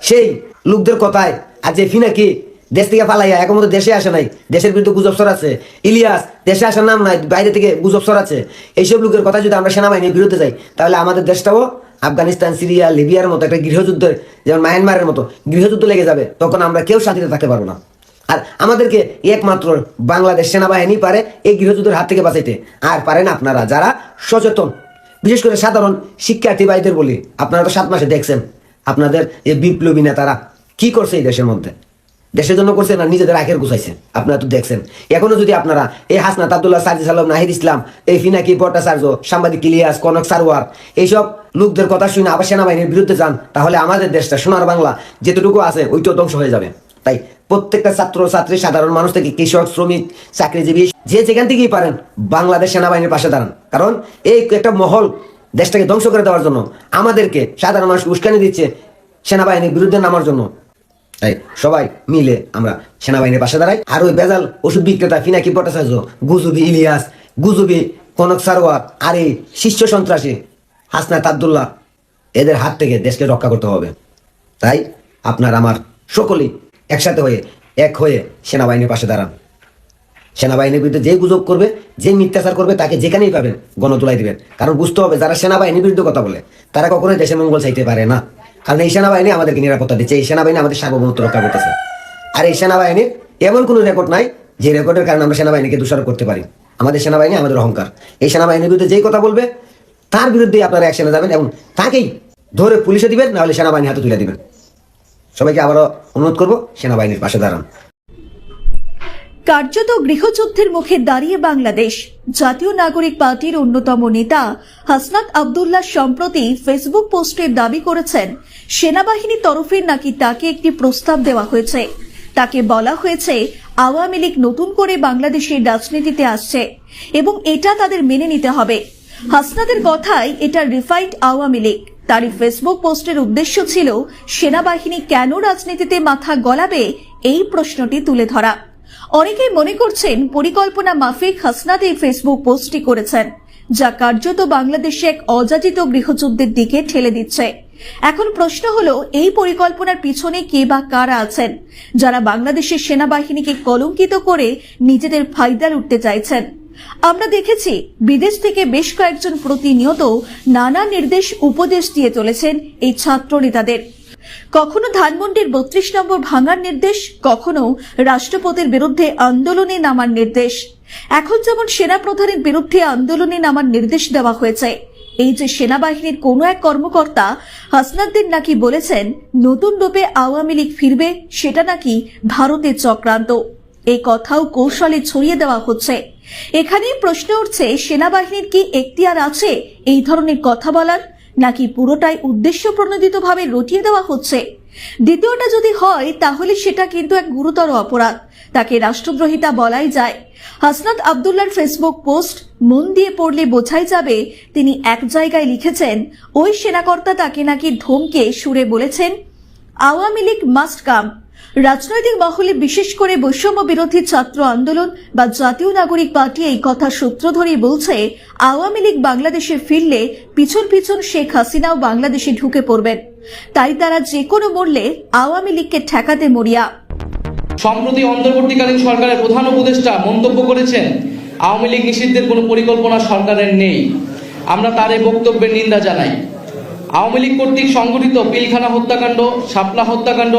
সেই লোকদের কথায় আর যে ফিনাকি দেশ থেকে পালাইয়া এখন মতো দেশে আসে নাই, দেশের বিরুদ্ধে গুজব আছে ইলিয়াস, দেশে আসার নাম নাই, বাইরে থেকে গুজব আছে এইসব লোকের কথা যদি আমরা সেনাবাহিনীর বিরুদ্ধে যাই, তাহলে আমাদের দেশটাও আফগানিস্তান, সিরিয়া, লিবিয়ার মতো একটা গৃহযুদ্ধের, যেমন মায়ানমারের মতো গৃহযুদ্ধ লেগে যাবে, তখন আমরা কেউ শান্তিতে থাকতে পারব না। আর আমাদেরকে একমাত্র বাংলাদেশ সেনাবাহিনী পারে এই গৃহযুদ্ধের হাত থেকে বাঁচাইতে। আর পারেন আপনারা যারা সচেতন। বিশেষ করে সাধারণ শিক্ষার্থী ভাইদের বলি, আপনারা তো সাত মাসে দেখছেন আপনাদের এই বিপ্লবী নেতারা কি করছে এই দেশের মধ্যে। দেশের জন্য করছে না, নিজেদের আখের গুছাইছে। আপনারা তো দেখছেন। এখনও যদি আপনারা এই হাসনাত আবদুল্লাহ সাজিদ আলম, নাহিদ ইসলাম, এই ফিনাকি, ভট্টাচার্য, সাংবাদিক ইলিয়াস, কনক সারোয়ার, এইসব লোকদের কথা শুনে আবার সেনাবাহিনীর বিরুদ্ধে যান, তাহলে আমাদের দেশটা সোনার বাংলা, যেটুকু আছে ওইটাও ধ্বংস হয়ে যাবে। তাই প্রত্যেকটা ছাত্র ছাত্রী, সাধারণ মানুষ থেকে কৃষক, শ্রমিক, চাকরিজীবী, যে যেখান থেকেই পারেন, বাংলাদেশ সেনাবাহিনীর পাশে দাঁড়ান। কারণ এই একটা মহল দেশটাকে ধ্বংস করে দেওয়ার জন্য, আমাদেরকে সাধারণ মানুষ উস্কানি দিচ্ছে সেনাবাহিনীর বিরুদ্ধে নামার জন্য। তাই সবাই মিলে আমরা সেনাবাহিনীর পাশে দাঁড়াই। আর ওই বেজাল ওষুধ বিক্রেতা ফিনাকি ভট্টাচার্য গুজুবি ইলিয়াস, গুজুবি কনক সারোয়ার, আর এই শীর্ষ সন্ত্রাসী হাসনাত আবদুল্লাহ, এদের হাত থেকে দেশকে রক্ষা করতে হবে। তাই আপনার, আমার সকলেই একসাথে হয়ে, এক হয়ে সেনাবাহিনীর পাশে দাঁড়ান। সেনাবাহিনীর বিরুদ্ধে যে গুজব করবে, যে মিথ্যাচার করবে, তাকে যেখানেই পাবেন গণতোলাই দিবেন। কারণ বুঝতে হবে, যারা সেনাবাহিনীর বিরুদ্ধে কথা বলে, তারা কখনোই দেশের মঙ্গল চাইতে পারে না। কারণ এই সেনাবাহিনী আমাদেরকে নিরাপত্তা দিচ্ছে, এই সেনাবাহিনী আমাদের সার্বভৌমত্ব রক্ষা করতেছে। আর এই সেনাবাহিনীর এমন কোনো রেকর্ড নাই, যে রেকর্ডের কারণে আমরা সেনাবাহিনীকে দোষারোপ করতে পারি। আমাদের সেনাবাহিনী আমাদের অহংকার। এই সেনাবাহিনীর বিরুদ্ধে যেই কথা বলবে, তার বিরুদ্ধেই আপনারা অ্যাকশনে যাবেন এবং তাকেই ধরে পুলিশে দিবেন, নাহলে সেনাবাহিনী হাতে তুলে দিবেন। সবাইকে আবারও অনুরোধ করব সেনাবাহিনীর পাশে দাঁড়ান। কার্যত গৃহযুদ্ধের মুখে দাঁড়িয়ে বাংলাদেশ, জাতীয় নাগরিক পার্টির অন্যতম নেতা হাসনাত আবদুল্লাহ সম্প্রতি ফেসবুক পোস্টে দাবি করেছেন, সেনাবাহিনীর তরফে নাকি তাকে একটি প্রস্তাব দেওয়া হয়েছে। তাকে বলা হয়েছে, আওয়ামী লীগ নতুন করে বাংলাদেশের রাজনীতিতে আসছে এবং এটা তাদের মেনে নিতে হবে। হাসনাদের কথায় এটা রিফাইন্ড আওয়ামী লীগ। তারই ফেসবুক পোস্টের উদ্দেশ্য ছিল, সেনাবাহিনী কেন রাজনীতিতে মাথা গলাবে? এই প্রশ্নটি তুলে ধরা। অনেকেই মনে করছেন, পরিকল্পনা মাফিক হাসনাত এই ফেসবুক পোস্টটি করেছেন, যা কার্যত বাংলাদেশে এক অযাচিত গৃহযুদ্ধের দিকে ঠেলে দিচ্ছে। এখন প্রশ্ন হলো, এই পরিকল্পনার পিছনে কে বা কারা আছেন, যারা বাংলাদেশের সেনাবাহিনীকে কলঙ্কিত করে নিজেদের ফায়দা লুটতে চাইছেন? আমরা দেখেছি বিদেশ থেকে বেশ কয়েকজন প্রতিনিয়ত নানা নির্দেশ উপদেশ দিয়ে চলেছেন এই ছাত্র নেতাদের কখনো ধানমন্ডির বত্রিশ নম্বর ভাঙার নির্দেশ, কখনো রাষ্ট্রপতির বিরুদ্ধে আন্দোলনে নামার নির্দেশ। এখন যেমন সেনাপ্রধানের বিরুদ্ধে আন্দোলনে নামার নির্দেশ দেওয়া হয়েছে, এই যে সেনাবাহিনীর কোনো এক কর্মকর্তা হাসনাদ্দিন নাকি বলেছেন, নতুন রূপে আওয়ামী লীগ ফিরবে, সেটা নাকি ভারতের চক্রান্ত। এই কথাও কৌশলে ছড়িয়ে দেওয়া হচ্ছে। এখানেই প্রশ্ন উঠছে, সেনাবাহিনীর কি এখতিয়ার আছে এই ধরনের কথা বলার? নাকি পুরোটাই উদ্দেশ্য প্রণোদিতভাবে রটিয়ে দেওয়া হচ্ছে? দ্বিতীয়টা যদি হয়, তাহলে সেটা কিন্তু এক গুরুতর অপরাধ। তাকে রাষ্ট্রদ্রোহিতা বলাই যায়। হাসনাত আবদুল্লার ফেসবুক পোস্ট, মন দিয়ে পড়লে বোঝাই যাবে, তিনি এক জায়গায় লিখেছেন, ওই সেনাকর্তা তাকে নাকি ধমকে, সুরে বলেছেন, আওয়ামী লীগ মাস্ট কাম। রাজনৈতিক মহলে বিশেষ করে বৈষম্য বিরোধী ছাত্র আন্দোলন বা জাতীয় নাগরিক পার্টি এই কথা সূত্র ধরেই বলছে, আওয়ামী লীগ বাংলাদেশে ফিরলে পিছন পিছন শেখ হাসিনাও বাংলাদেশে ঢুকে পড়বেন। তাই তারা যে কোনো মূল্যে আওয়ামী লীগকে ঠেকাতে মরিয়া। সম্প্রতি অন্তর্বর্তীকালীন সরকারের প্রধান উপদেষ্টা মন্তব্য করেছেন, আওয়ামী লীগ নিষিদ্ধের কোনো পরিকল্পনা সরকারের নেই। আমরা তার এই বক্তব্যের নিন্দা জানাই। আওয়ামী লীগ কর্তৃক সংগঠিত পিলখানা হত্যাকাণ্ড, শাপলা হত্যাকাণ্ড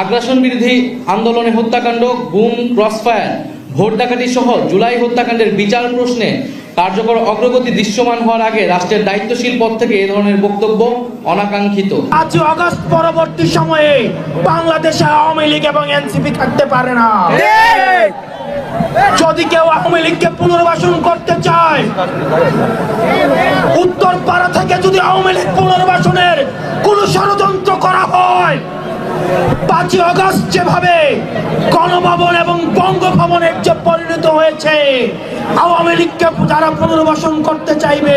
আগ্রাসন বিরোধী আন্দোলনে হত্যাকাণ্ড, গুম, ক্রসফায়ার, ভোট ডাকাতি সহ জুলাই হত্যাকাণ্ডের বিচার প্রশ্নে কার্যকর অগ্রগতি দৃশ্যমান হওয়ার আগে রাষ্ট্রের দায়িত্বশীল পদ থেকে এ ধরনের বক্তব্য অনাকাঙ্ক্ষিত। আজ আগস্ট পরবর্তী সময়ে বাংলাদেশে আওয়ামী লীগ এবং এনসিপি থাকতে পারে না। যদি কেউ আওয়ামী লীগকে পুনর্বাসন করতে চায়, উত্তর পাড়া থেকে যদি আওয়ামী লীগ পুনর্বাসনের কোন ষড়যন্ত্র করা হয় পাঁচই অগস্ট যেভাবে গণভবন এবং বঙ্গভবনের যে পরিণত হয়েছে, আওয়ামী লীগকে যারা পুনর্বাসন করতে চাইবে,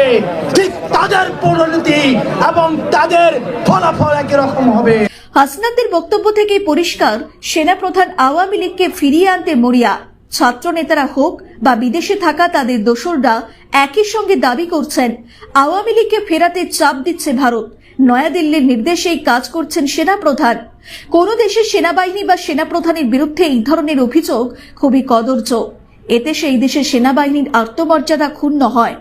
ঠিক তাদের পরিণতি এবং তাদের ফলাফল একই রকম হবে। হাসনাতদের বক্তব্য থেকে পরিষ্কার, সেনাপ্রধান আওয়ামী লীগকে ফিরিয়ে আনতে মরিয়া। ছাত্র নেতারা হোক বা বিদেশে থাকা তাদের দোসররা একই সঙ্গে দাবি করছেন, আওয়ামী লীগকে ফেরাতে চাপ দিচ্ছে ভারত। নয়াদিল্লির নির্দেশেই কাজ করছেন সেনাপ্রধান। কোন দেশের সেনাবাহিনী বা সেনাপ্রধানের বিরুদ্ধে এই ধরনের অভিযোগ খুবই কদর্য। এতে সেই দেশের সেনাবাহিনীর আত্মমর্যাদা ক্ষুণ্ণ হয়।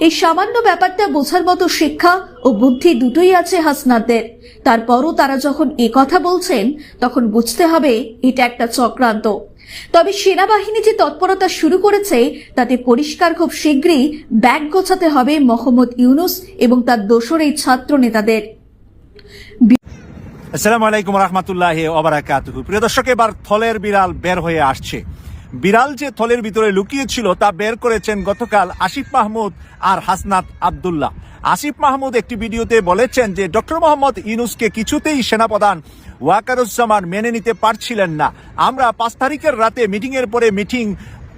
এই সামান্য ব্যাপারটা বোঝার মতো শিক্ষা ও বুদ্ধি দুটোই আছে হাসনাতদের। তারপরও তারা যখন এ কথা বলছেন, তখন বুঝতে হবে এটা একটা চক্রান্ত। তবে সেনাবাহিনী যে তৎপরতা শুরু করেছে, তাতে পরিষ্কার খুব শীঘ্রই ব্যাগ গোছাতে হবে মোহাম্মদ ইউনুস এবং তার দোসর এই ছাত্র নেতাদের। আসসালামু আলাইকুম রহমতুল্লাহ ওবরাকাতুহু প্রিয় দর্শক, এবার থলের বিড়াল বের হয়ে আসছে। বিড়াল যে থলের ভিতরে লুকিয়েছিল তা বের করেছেন গতকাল আসিফ মাহমুদ আর হাসনাত আব্দুল্লাহ। আসিফ মাহমুদ একটি ভিডিওতে বলেছেন যে ডক্টর মোহাম্মদ ইনুসকে কিছুতেই সেনাপ্রধান ওয়াকারুজ্জামান মেনে নিতে পারছিলেন না। আমরা পাঁচ তারিখের রাতে মিটিং এর পরে মিটিং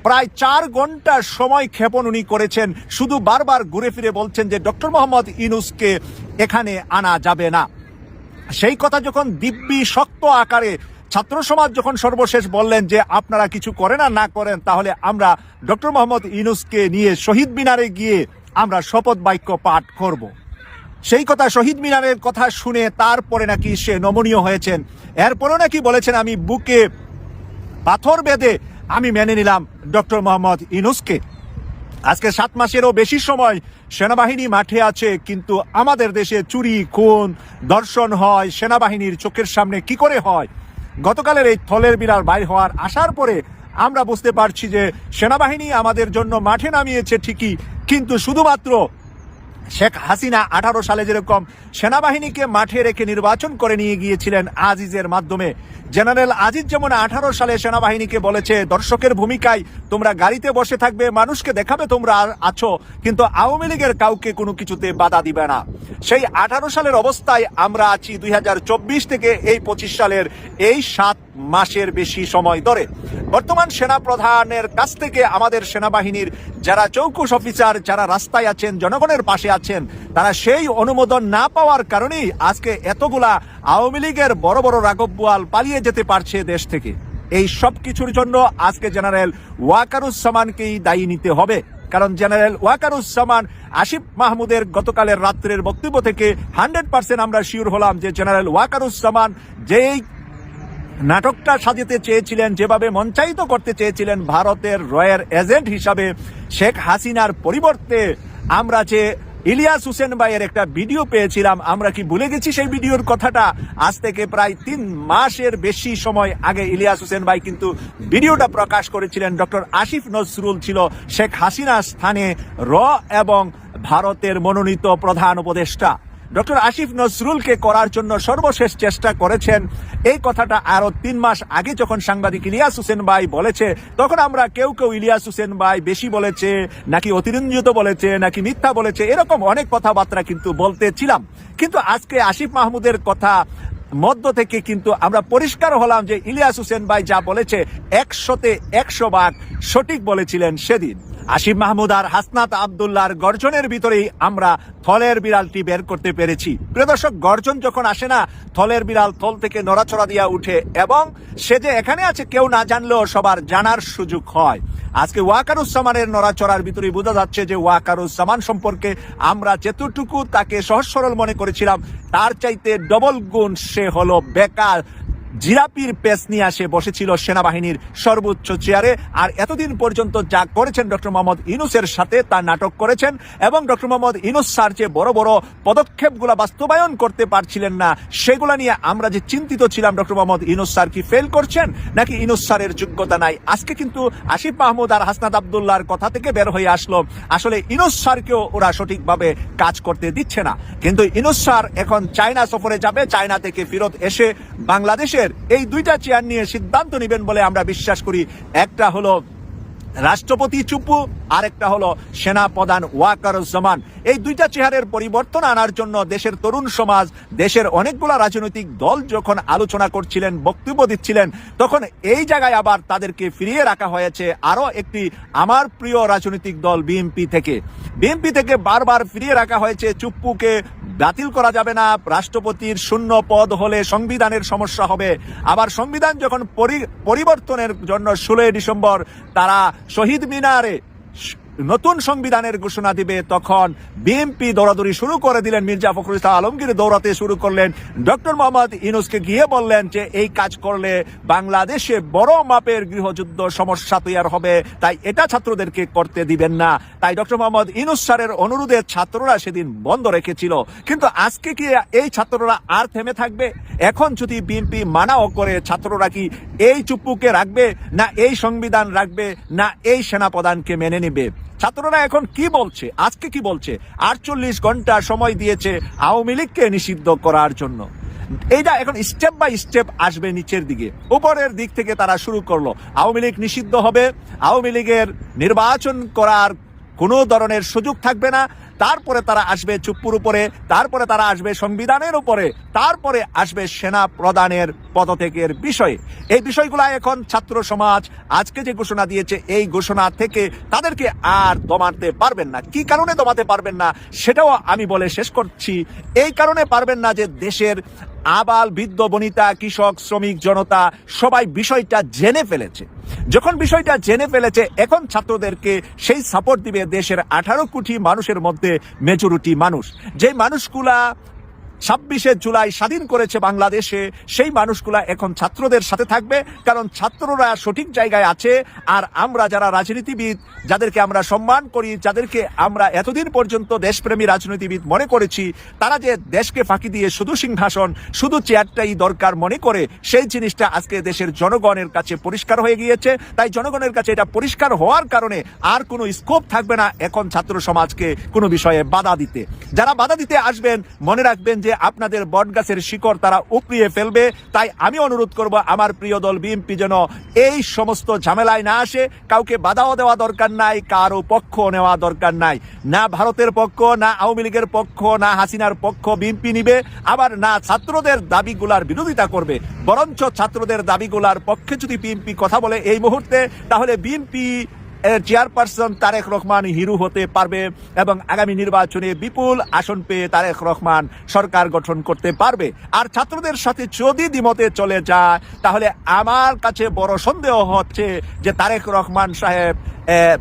প্রায় চার ঘণ্টা সময় ক্ষেপণ উনি করেছেন। শুধু বারবার ঘুরে ফিরে বলছেন যে ডক্টর মোহাম্মদ ইনুসকে এখানে আনা যাবে না। সেই কথা যখন দিব্যি শক্ত আকারে ছাত্র সমাজ যখন সর্বশেষ বললেন যে আপনারা কিছু করেন আর না করেন, তাহলে আমরা ডক্টর মোহাম্মদ ইনুসকে নিয়ে শহীদ মিনারে গিয়ে আমরা শপথ বাক্য পাঠ করব। সেই কথা শহীদ মিনারের কথা শুনে তারপরে নাকি সে নমনীয় হয়েছেন। এরপরেও নাকি বলেছেন, আমি বুকে পাথর বেঁধে আমি মেনে নিলাম ডক্টর মোহাম্মদ ইনুসকে আজকে সাত মাসেরও বেশি সময় সেনাবাহিনী মাঠে আছে, কিন্তু আমাদের দেশে চুরি, খুন, দর্শন হয়, সেনাবাহিনীর চোখের সামনে কি করে হয়? গতকালের এই থলের বিড়াল বাইর হওয়ার আসার পরে আমরা বুঝতে পারছি যে সেনাবাহিনী আমাদের জন্য মাঠে নামিয়েছে ঠিকই, কিন্তু শুধুমাত্র শেখ হাসিনা আঠারো সালে যেরকম সেনাবাহিনীকে মাঠে রেখে নির্বাচন করে নিয়ে গিয়েছিলেন আজিজের মাধ্যমে। জেনারেল আজিজ যেমন আঠারো সালে সেনাবাহিনীকে বলেছে, দর্শকের ভূমিকায় তোমরা গাড়িতে বসে থাকবে, মানুষকে দেখাবে তোমরা আছো, কিন্তু আওয়ামী লীগের কাউকে কোনো কিছুতে বাধা দিবে না। সেই আঠারো সালের অবস্থায় আমরা আছি দুই হাজার চব্বিশ থেকে এই পঁচিশ সালের এই সাত মাসের বেশি সময় ধরে। বর্তমান সেনা প্রধানের কাছ থেকে আমাদের সেনাবাহিনীর যারা চৌকুশ অফিসার, যারা রাস্তায় আছেন, জনগণের পাশে আছেন তারা সেই অনুমোদন না পাওয়ার কারণেই আজকে এতগুলা আওয়ামী লীগের বড় বড় রাগবুয়াল পালিয়ে যেতে পারছে দেশ থেকে। এই সব কিছুর জন্য আজকে জেনারেল ওয়াকারুজ্জামানকেই দায়ী নিতে হবে। কারণ জেনারেল ওয়াকারুজ্জামান আসিফ মাহমুদের গতকালের রাত্রের বক্তব্য থেকে হান্ড্রেড পার্সেন্ট আমরা শিওর হলাম যে জেনারেল ওয়াকারুজ্জামান যেই নাটকটা সাজাতে চেয়েছিলেন, যেভাবে মঞ্চায়িত করতে চেয়েছিলেন ভারতের রয়ের এজেন্ট হিসাবে শেখ হাসিনার পরিবর্তে আমরা যে ইলিয়াস হুসেন ভাইয়ের একটা ভিডিও পেয়েছিলাম। আমরা কি ভুলে গেছি সেই ভিডিওর কথাটা? আজ থেকে প্রায় তিন মাসের বেশি সময় আগে ইলিয়াস হুসেন ভাই কিন্তু ভিডিওটা প্রকাশ করেছিলেন। ডক্টর আসিফ নজরুল ছিল শেখ হাসিনা স্থানে, র এবং ভারতের মনোনীত প্রধান উপদেষ্টা। ডক্টর আসিফ নজরুলকে করার জন্য সর্বশেষ চেষ্টা করেছেন। এই কথাটা আরও তিন মাস আগে যখন সাংবাদিক ইলিয়াস হোসেন ভাই বলেছে, তখন আমরা কেউ কেউ ইলিয়াস হোসেন ভাই বেশি বলেছে, নাকি অতিরঞ্জিত বলেছে, নাকি মিথ্যা বলেছে, এরকম অনেক কথাবার্তা কিন্তু বলতেছিলাম। কিন্তু আজকে আসিফ মাহমুদের কথা মধ্য থেকে কিন্তু আমরা পরিষ্কার হলাম যে ইলিয়াস হোসেন ভাই যা বলেছে, একশোতে একশো ভাগ সঠিক বলেছিলেন সেদিন। আসিফ মাহমুদ আর হাসনাত আবদুল্লাহর গর্জনের ভিতরেই আমরা থলের বিড়ালটি বের করতে পেরেছি। প্রিয় দর্শক, গর্জন যখন আসে না, থলের বিড়াল থল থেকে নড়াচড়া দিয়া উঠে এবং সে যে এখানে আছে কেউ না জানলেও সবার জানার সুযোগ হয়। আজকে ওয়াকারুজ্জামানের নড়াচড়ার ভিতরে বোঝা যাচ্ছে যে ওয়াকারুজ্জামান সম্পর্কে আমরা যেতটুকু তাকে সহজ সরল মনে করেছিলাম, তার চাইতে ডবল গুণ সে হলো বেকার। জিরাপির পেস নিয়ে আসে বসেছিল সেনাবাহিনীর সর্বোচ্চ চেয়ারে। আর এতদিন পর্যন্ত যা করেছেন ডক্টর মোহাম্মদ ইনুসের সাথে তা নাটক করেছেন এবং ডক্টর মোহাম্মদ ইনুস স্যার যে বড় বড় পদক্ষেপগুলো বাস্তবায়ন করতে পারছিলেন না, সেগুলো নিয়ে আমরা যে চিন্তিত ছিলাম ডক্টর মোহাম্মদ ইনুস স্যার কি ফেল করছেন? নাকি ইনুস স্যারের যোগ্যতা নাই? আজকে কিন্তু আসিফ মাহমুদ আর হাসনাত আবদুল্লাহর কথা থেকে বের হয়ে আসলো। আসলে ইনুস স্যারকেও ওরা সঠিকভাবে কাজ করতে দিচ্ছে না। কিন্তু ইনুস স্যার এখন চায়না সফরে যাবে। চায়না থেকে ফেরত এসে বাংলাদেশের এই দুইটা চেয়ার নিয়ে সিদ্ধান্ত নেবেন বলে আমরা বিশ্বাস করি। একটা হলো রাষ্ট্রপতি চুপু, আরেকটা হলো সেনা প্রধান ওয়াকার ওয়াকারুজ্জামান এই দুইটা চেহারের পরিবর্তন আনার জন্য দেশের তরুণ সমাজ, দেশের অনেকগুলো রাজনৈতিক দল যখন আলোচনা করছিলেন, বক্তব্য দিচ্ছিলেন, তখন এই জায়গায় আবার তাদেরকে ফিরিয়ে রাখা হয়েছে আরও একটি আমার প্রিয় রাজনৈতিক দল বিএনপি থেকে। বিএনপি থেকে বারবার ফিরিয়ে রাখা হয়েছে চুপ্পুকে, বাতিল করা যাবে না, রাষ্ট্রপতির শূন্য পদ হলে সংবিধানের সমস্যা হবে। আবার সংবিধান যখন পরি- পরিবর্তনের জন্য ষোলোই ডিসেম্বর তারা শহীদ মিনারে স- নতুন সংবিধানের ঘোষণা দিবে, তখন বিএনপি দৌড়াদৌড়ি শুরু করে দিলেন মির্জা ফখরুল ইসলাম আলমগীর, দৌড়াতে শুরু করলেন ডক্টর মোহাম্মদ ইনুসকে গিয়ে বললেন যে এই কাজ করলে বাংলাদেশে বড় মাপের গৃহযুদ্ধ সমস্যা তৈরি হবে, তাই এটা ছাত্রদেরকে করতে দিবেন না। তাই ডক্টর মোহাম্মদ ইনুস স্যারের অনুরোধে ছাত্ররা সেদিন বন্ধ রেখেছিল। কিন্তু আজকে কি এই ছাত্ররা আর থেমে থাকবে? এখন যদি বিএনপি মানাও করে, ছাত্ররা কি এই চুপ্পুকে রাখবে, না এই সংবিধান রাখবে, না এই সেনাপ্রধানকে মেনে নেবে? ছাত্ররা এখন কি বলছে? আজকে কি বলছে? আটচল্লিশ ঘণ্টা সময় দিয়েছে আওয়ামী লীগকে নিষিদ্ধ করার জন্য। এইটা এখন স্টেপ বাই স্টেপ আসবে নিচের দিকে। উপরের দিক থেকে তারা শুরু করল। আওয়ামী লীগ নিষিদ্ধ হবে। আওয়ামী লীগের নির্বাচন করার কোনো ধরনের সুযোগ থাকবে না। তারপরে তারা আসবে চুপ্পুর উপরে, তারপরে তারা আসবে সংবিধানের উপরে, তারপরে আসবে সেনা প্রদানের পদত্যাগের বিষয়ে। এই বিষয়গুলো এখন ছাত্র সমাজ আজকে যে ঘোষণা দিয়েছে, এই ঘোষণা থেকে তাদেরকে আর দমাতে পারবেন না। কি কারণে দমাতে পারবেন না, সেটাও আমি বলে শেষ করছি। এই কারণে পারবেন না যে দেশের আবাল, বৃদ্ধ, বনিতা, কৃষক, শ্রমিক, জনতা, সবাই বিষয়টা জেনে ফেলেছে। যখন বিষয়টা জেনে ফেলেছে, এখন ছাত্রদেরকে সেই সাপোর্ট দিবে দেশের আঠারো কোটি মানুষের মধ্যে মেজরিটি মানুষ। যে মানুষগুলা ছাব্বিশে জুলাই স্বাধীন করেছে বাংলাদেশে, সেই মানুষগুলা এখন ছাত্রদের সাথে থাকবে, কারণ ছাত্ররা সঠিক জায়গায় আছে, আর আমরা যারা রাজনীতিবিদ, যাদেরকে আমরা সম্মান করি, যাদেরকে আমরা এতদিন পর্যন্ত দেশপ্রেমী রাজনীতিবিদ মনে করেছি, তারা যে দেশকে ফাঁকি দিয়ে শুধু সিংহাসন, শুধু চেয়ারটাই দরকার মনে করে, সেই জিনিসটা আজকে দেশের জনগণের কাছে পরিষ্কার হয়ে গিয়েছে। তাই জনগণের কাছে এটা পরিষ্কার হওয়ার কারণে আর কোনো স্কোপ থাকবে না এখন ছাত্র সমাজকে কোনো বিষয়ে বাধা দিতে। যারা বাধা দিতে আসবেন, মনে রাখবেন যে আপনাদের বটগাছের শিকড় তারা উপড়িয়ে ফেলবে। তাই আমি অনুরোধ করব, আমার প্রিয় দল বিএনপি যেন এই সমস্ত ঝামেলায় না আসে। কাউকে বাধাও দেওয়া দরকার নাই, কারও পক্ষ নেওয়া দরকার নাই। না ভারতের পক্ষ, না আওয়ামী লীগের পক্ষ, না হাসিনার পক্ষ বিএনপি নিবে। আবার না ছাত্রদের দাবিগুলার বিরোধিতা করবে। বরঞ্চ ছাত্রদের দাবিগুলার পক্ষে যদি বিএনপি কথা বলে এই মুহূর্তে, তাহলে বিএনপি এর চেয়ারপারসন তারেক রহমান হিরু হতে পারবে এবং আগামী নির্বাচনে বিপুল আসন পেয়ে তারেক রহমান সরকার গঠন করতে পারবে। আর ছাত্রদের সাথে যদি দ্বিমতে চলে যায়, তাহলে আমার কাছে বড় সন্দেহ হচ্ছে যে তারেক রহমান সাহেব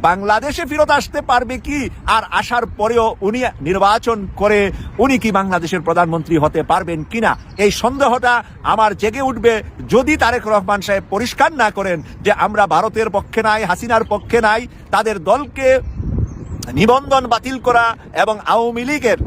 বাংলাদেশে ফেরত আসতে পারবে কি? আর আসার পরেও উনি নির্বাচন করে উনি কি বাংলাদেশের প্রধানমন্ত্রী হতে পারবেন কিনা? এই সন্দেহটা আমার জেগে উঠবে যদি তারেক রহমান সাহেব পরিষ্কার না করেন যে আমরা ভারতের পক্ষে নাই, হাসিনার পক্ষে নাই, তাদের দলকে নিবন্ধন বাতিল করা এবং আওয়ামী লীগের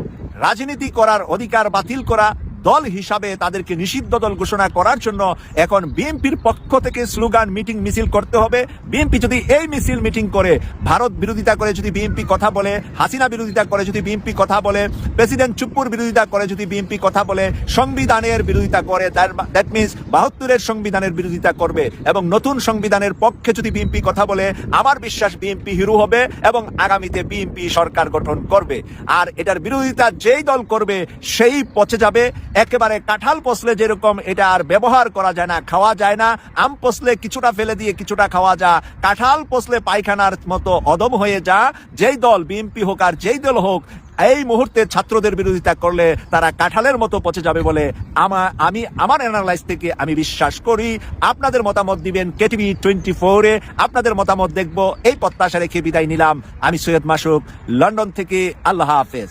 রাজনীতি করার অধিকার বাতিল করা দল হিসাবে তাদেরকে নিষিদ্ধ দল ঘোষণা করার জন্য এখন বিএনপির পক্ষ থেকে স্লোগান, মিটিং, মিছিল করতে হবে। বিএনপি যদি এই মিছিল, মিটিং করে, ভারত বিরোধিতা করে যদি বিএনপি কথা বলে, হাসিনা বিরোধিতা করে যদি বিএনপি কথা বলে, প্রেসিডেন্ট চুপ্পুর বিরোধিতা করে যদি বিএনপি কথা বলে, সংবিধানের বিরোধিতা করে দ্যাট মিনস বাহাত্তরের সংবিধানের বিরোধিতা করবে এবং নতুন সংবিধানের পক্ষে যদি বিএনপি কথা বলে, আমার বিশ্বাস বিএনপি হিরু হবে এবং আগামীতে বিএনপি সরকার গঠন করবে। আর এটার বিরোধিতা যেই দল করবে, সেই পচে যাবে। একেবারে কাঁঠাল পচলে যেরকম এটা আর ব্যবহার করা যায় না, খাওয়া যায় না। আম পচলে কিছুটা ফেলে দিয়ে কিছুটা খাওয়া যা। কাঁঠাল পচলে পায়খানার মতো অদম হয়ে যা। যেই দল বিএনপি হোক আর যেই দল হোক, এই মুহূর্তে ছাত্রদের বিরোধিতা করলে তারা কাঁঠালের মতো পচে যাবে বলে আমা আমি আমার অ্যানালাইজ থেকে আমি বিশ্বাস করি। আপনাদের মতামত দিবেন কেটিভি টোয়েন্টি ফোরে আপনাদের মতামত দেখব। এই প্রত্যাশা রেখে বিদায় নিলাম। আমি সৈয়দ মাসুক, লন্ডন থেকে আল্লাহ হাফেজ।